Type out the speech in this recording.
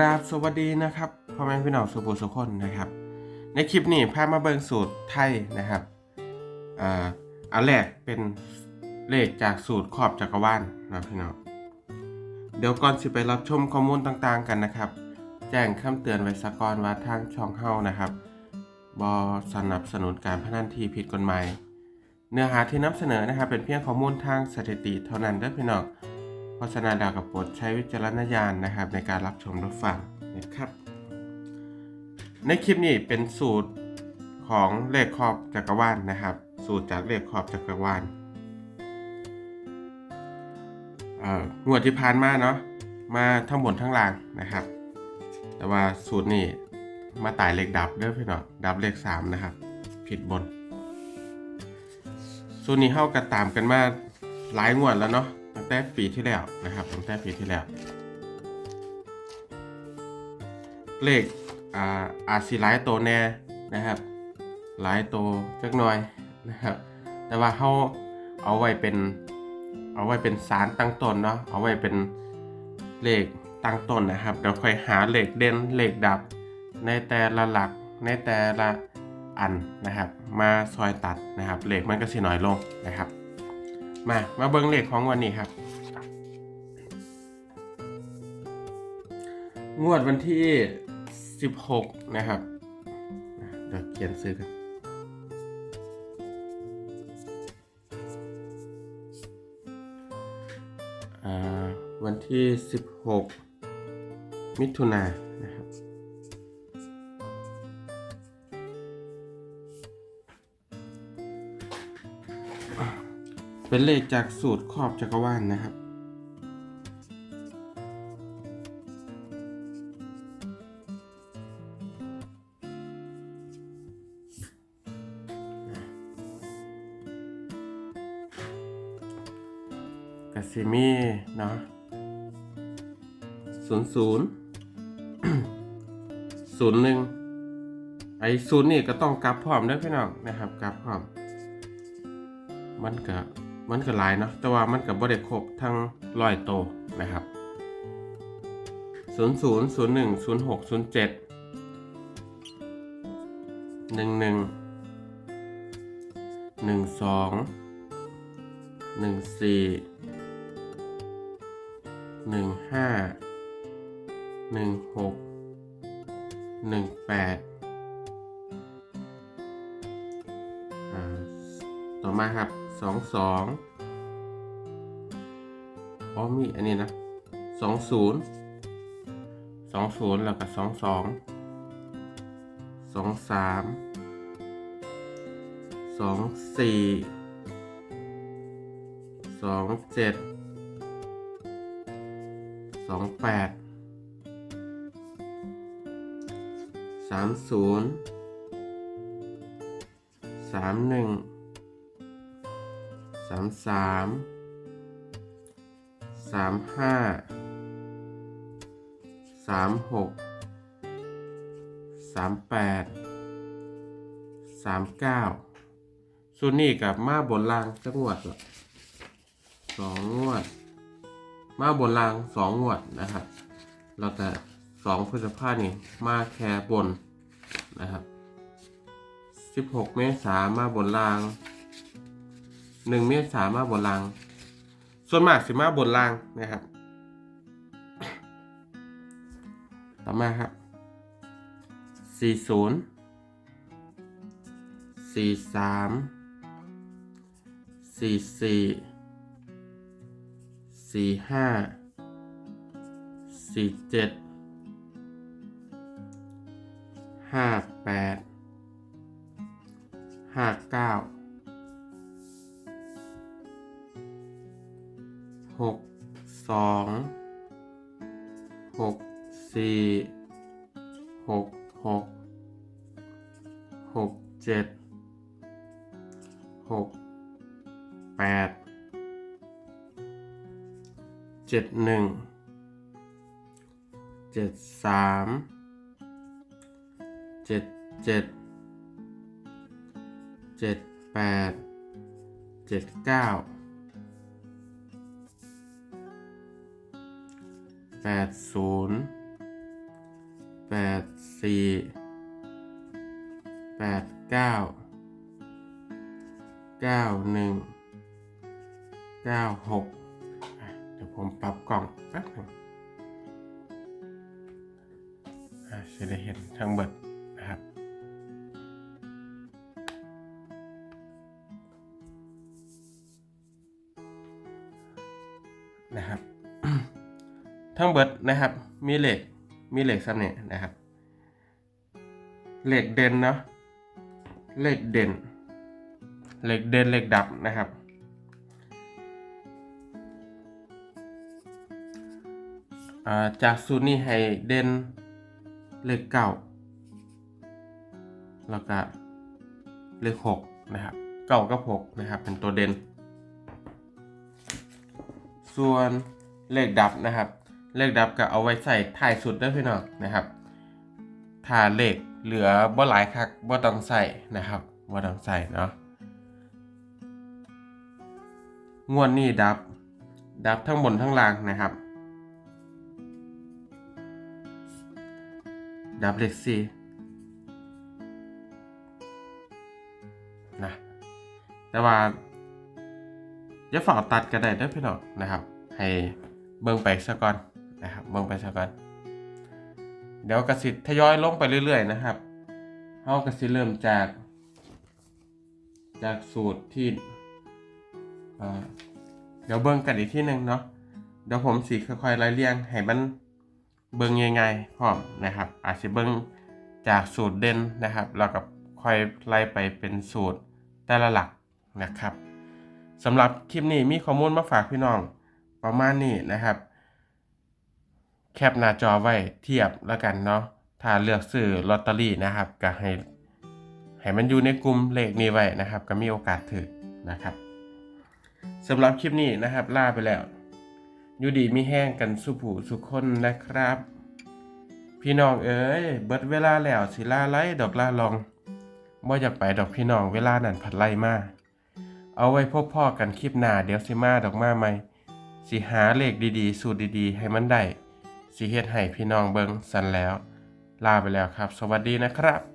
ราบสวัสดีนะครับพ่อแม่พี่น้องสุภูสุคนนะครับ ในคลิปนี้พามาเบิงสูตรไทยนะครับอ่าอันแรกเป็นเลขจากสูตรขอบจักรวาลนะพี่น้องเดี๋ยวก่อนสิไปรับชมข้อมูลต่างๆกันนะครับ แจ้งคำเตือนไว้สกอนว่าทางช่องเฮานะครับบอสนับสนุนการพนันที่ผิดกฎหมายเนื้อหาที่นำเสนอนะครับ เป็นเพียงข้อมูลทางสถิติเท่านั้นเด้อพี่น้อง ฆษณาดาวกับโปรดใช้วิจารณญาณนะครับ ในการรับชมรับฟังนะครับ ในคลิปนี้เป็นสูตรของเลขขอบจักรวาลนะครับ สูตรจากเลขขอบจักรวาลอ่องวดที่ผ่านมาเนาะมาทั้งบนทั้งล่างนะครับ แต่ว่าสูตรนี้มาตายเลขดับเด้อพี่น้องดับเลขสามนะครับ ผิดบน สูตรนี้เข้ากันตามกันมาหลายงวดแล้วเนาะ ตั้งแต่ปีที่แล้วนะครับตั้งแต่ปีที่แล้ว เลขอ่าอาจสิหลายตัวแน่นะครับ หลายตัวจักหน่อยนะครับ แต่ว่าเขาเอาไว้เป็นเอาไว้เป็นสารตั้งต้นเนาะเอาไว้เป็นเลขตั้งต้นนะครับเดี๋ยวค่อยหาเลขเด่นเลขดับ ในแต่ละหลักในแต่ละอันนะครับ มาซอยตัดนะครับเลขมันก็สิน้อยลงนะครับ มา มาเบิ้งเลขของวันนี้ครับ งวดวันที่ 16 นะครับเดี๋ยวเขียนซื้อกันอ่าวันที่ 16 มิถุนา เป็นเลขจากสูตรครอบจักรวาลนะครับ กาซิมีเนาะศูนย์ศูนย์ศูนย์หนึ่งไอศูนย์นี่ก็ต้องกลับพร้อมด้วยพี่น้องนะครับกลับพร้อมมันก็ มันก็หลายเนาะแต่ว่ามันก็บ่ได้ครบทั้งร้อยโตนะครับศูนย์ศูนย์ศูนย์หนึ่งศูนย์หกศูนย์เจ็ดหนึ่งหนึ่งหนึ่งสองหนึ่งสี่หนึ่งห้าหนึ่งหกหนึ่งแปดต่อมาครับ สองสองอ๋อมีอันนี้นะสองศูนย์สองศูนย์แล้วก็สองสองสองสามสองสี่สองเจ็ดสองแปดสามศูนย์สามหนึ่งามสามสามห้าสามหกสามแปดสามเก้าส่วนนี้กับมาบนลางจักงวดสองงวด มาบนรางสองงวดนะครับแล้วแต่สองพฤษภานี่มาแค่บนนะครับสิบหกเมษามาบนราง หนึ่งเมษามาบนราง ส่วนมากสิมาบนรางนะครับ ต่อมาครับสี่ศูนย์สี่สามสี่สี่สี่ห้าสี่เจ็ดห้าแปดห้าเก้า หกสองหกสี่หกหกหกเจ็ดหกแปดเจ็ดหนึ่งเจ็ดสามเจ็ดเจ็ดเจ็ดแปดเจ็ดเก้า แปดศูนย์แปดสี่แปดเก้าเก้าหนึ่งเก้าหกเดี๋ยวผมปรับกล่องแป๊บนึงอะจะได้เห็นทั้งเบิดนะครับ ทั้งเบิดนะครับ มีเหล็กมีเหล็กซ้ำเนี่ยนะครับเหล็กเด่นเนาะเหล็กเด่นเหล็กเด่นเหล็กดับนะครับาจากสูตรนี้ให้เด่นเหลขเก้าแล้วก็เลขหกนะครับเก้ากับหกนะครับ เป็นตัวเด่น ส่วนเลขดับนะครับ เลขดับก็เอาไว้ใส่ท้ายสุดเด้อพี่น้องนะครับถ้าเลขเหลือบ่หลายคักบ่ต้องใส่นะครับบ่ต้องใส่เนาะงวดนี้ดับ ดับทั้งบนทั้งล่างนะครับ ดับเลขสี่นะแต่ว่าอย่าฝ่าตัดก็ได้ด้อพี่น้องนะครับ ให้เบิ่งไปซะก่อน นะครับเบิ่งไปซะก่อนเดี๋ยวกสิทยอยลงไปเรื่อย ๆ นะครับเฮากสิเริ่มจาก จากสูตรที่เอ่อเดี๋ยวเบิ่งกันอีกที่หนึ่งเนาะเดี๋ยวผมสีค่อยๆไล่เรียงให้มันเบิ่งง่ายๆพร้อมนะครับ อาจจะเบิ่งจากสูตรเด่นนะครับแล้วก็ค่อยไล่ไปเป็นสูตรแต่ละหลักนะครับสำหรับคลิปนี้มีข้อมูลมาฝากพี่น้องประมาณนี้นะครับ แคปหน้าจอไว้เทียบแล้วกันเนาะถ้าเลือกซื้อลอตเตอรี่นะครับก็ให้ให้มันอยู่ในกลุ่มเลขนี้ไว้นะครับ ก็มีโอกาสถือนะครับสำหรับคลิปนี้นะครับลาไปแล้วอยู่ดีมีแห้งกันสุผูสุคนนะครับ พี่น้องเอ๋ยเบิดเวลาแล้วสิลาไล่ดอกลาลองบ่อยากไปดอกพี่น้องเวลานั้นผัดไล่มาเอาไว้พบพ่อกันคลิปหน้าเดี๋ยวสิมาดอกมาใหม่สิหาเลขดีๆ สูตรดีๆ ให้มันได้ สิเฮ็ดให้พี่น้องเบิงสันแล้ว ลาไปแล้วครับ สวัสดีนะครับ